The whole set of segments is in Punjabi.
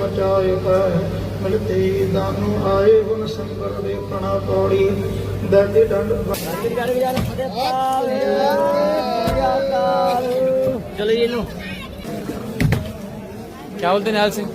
ਬਚਾਏ ਕਰ ਮਿਲਤੇ ਦਾਨੂ ਆਏ ਗੁਣ ਸੰਗਤ ਦੇ ਕਣਾ ਪੌੜੀ ਦਰਦ ਡੰਡ ਚਲੋ ਜੀ ਇਹਨੂੰ। ਕੀ ਬੋਲਦੇ ਨਿਹਾਲ ਸਿੰਘ?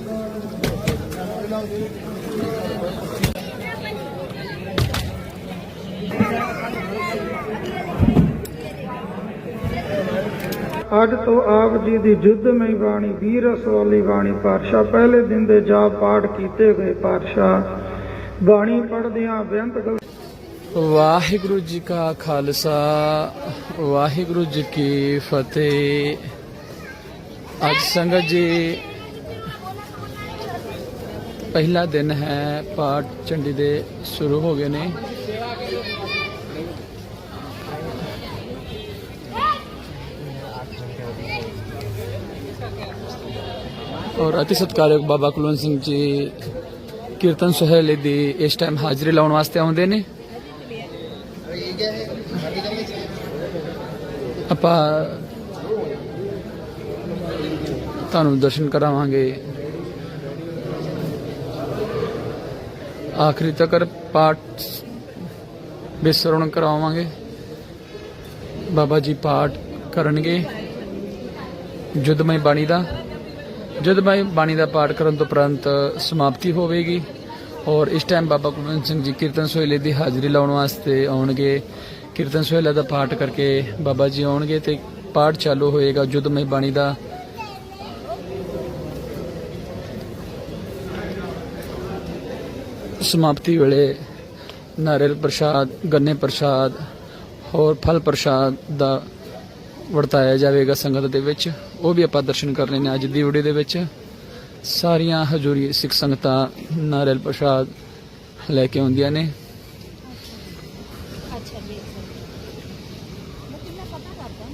ਅੱਜ ਤੋਂ ਆਪ ਜੀ ਦੀ ਜੁੱਧਮਈ ਬਾਣੀ ਵੀਰਸ ਵਾਲੀ ਬਾਣੀ, ਪਾਤਸ਼ਾਹ ਪਹਿਲੇ ਦਿਨ ਦੇ ਜਾ ਪਾਠ ਕੀਤੇ ਗਏ ਪਾਤਸ਼ਾਹ। ਬਾਣੀ ਪੜ੍ਹਦਿਆਂ ਬੇਅੰਤ ਗਲ ਵਾਹਿਗੁਰੂ ਜੀ ਕਾ ਖਾਲਸਾ, ਵਾਹਿਗੁਰੂ ਜੀ ਕੀ ਫਤਿਹ। ਅੱਜ ਸੰਗਤ ਜੀ ਪਹਿਲਾ ਦਿਨ ਹੈ, ਪਾਠ ਚੰਡੀ ਦੇ ਸ਼ੁਰੂ ਹੋ ਗਏ ਨੇ। ਔਰ ਅਤੀ ਸਤਿਕਾਰਯੋਗ ਬਾਬਾ ਕੁਲਵੰਤ ਸਿੰਘ ਜੀ ਕੀਰਤਨ ਸੁਹੇਲੇ ਦੀ ਇਸ ਟਾਈਮ ਹਾਜ਼ਰੀ ਲਾਉਣ ਵਾਸਤੇ ਆਉਂਦੇ ਨੇ ਆਪਾਂ ਤੁਹਾਨੂੰ ਦਰਸ਼ਨ ਕਰਾਵਾਂਗੇ ਆਖਰੀ ਤੱਕ ਪਾਠ ਬਿਸਰਣ ਕਰਾਵਾਂਗੇ ਬਾਬਾ ਜੀ ਪਾਠ ਕਰਨਗੇ ਜੁਦਮਈ ਬਾਣੀ ਦਾ ਜੁਦਮਈ ਬਾਣੀ ਦਾ ਪਾਠ ਕਰਨ ਤੋਂ ਉਪਰੰਤ ਸਮਾਪਤੀ ਹੋਵੇਗੀ ਔਰ ਇਸ ਟਾਈਮ ਬਾਬਾ ਕੁਲਵੰਤ ਸਿੰਘ ਜੀ ਕੀਰਤਨ ਸੋਹਿਲੇ ਦੀ ਹਾਜ਼ਰੀ ਲਾਉਣ ਵਾਸਤੇ ਆਉਣਗੇ। ਕੀਰਤਨ ਸੋਹਿਲਾ ਦਾ ਪਾਠ ਕਰਕੇ ਬਾਬਾ ਜੀ ਆਉਣਗੇ ਤੇ ਪਾਠ ਚਾਲੂ ਹੋਏਗਾ ਜੁਦਮਈ ਬਾਣੀ ਦਾ। ਸਮਾਪਤੀ ਵੇਲੇ ਨਾਰੀਅਲ ਪ੍ਰਸ਼ਾਦ, ਗੰਨੇ ਪ੍ਰਸ਼ਾਦ ਹੋਰ ਫਲ ਪ੍ਰਸ਼ਾਦ ਦਾ ਵਰਤਾਇਆ ਜਾਵੇਗਾ ਸੰਗਤ ਦੇ ਵਿੱਚ। ਉਹ ਵੀ ਆਪਾਂ ਦਰਸ਼ਨ ਕਰਨੇ ਨੇ ਅੱਜ ਦੀ ਵੀਡੀਓ ਦੇ ਵਿੱਚ। ਸਾਰੀਆਂ ਹਜ਼ੂਰੀ ਸਿੱਖ ਸੰਗਤਾਂ ਨਾਰੀਅਲ ਪ੍ਰਸ਼ਾਦ ਲੈ ਕੇ ਆਉਂਦੀਆਂ ਨੇ। ਅੱਛਾ ਜੀ ਮੈਂ ਕਿੰਨਾ ਪਤਾ ਕਰਦਾ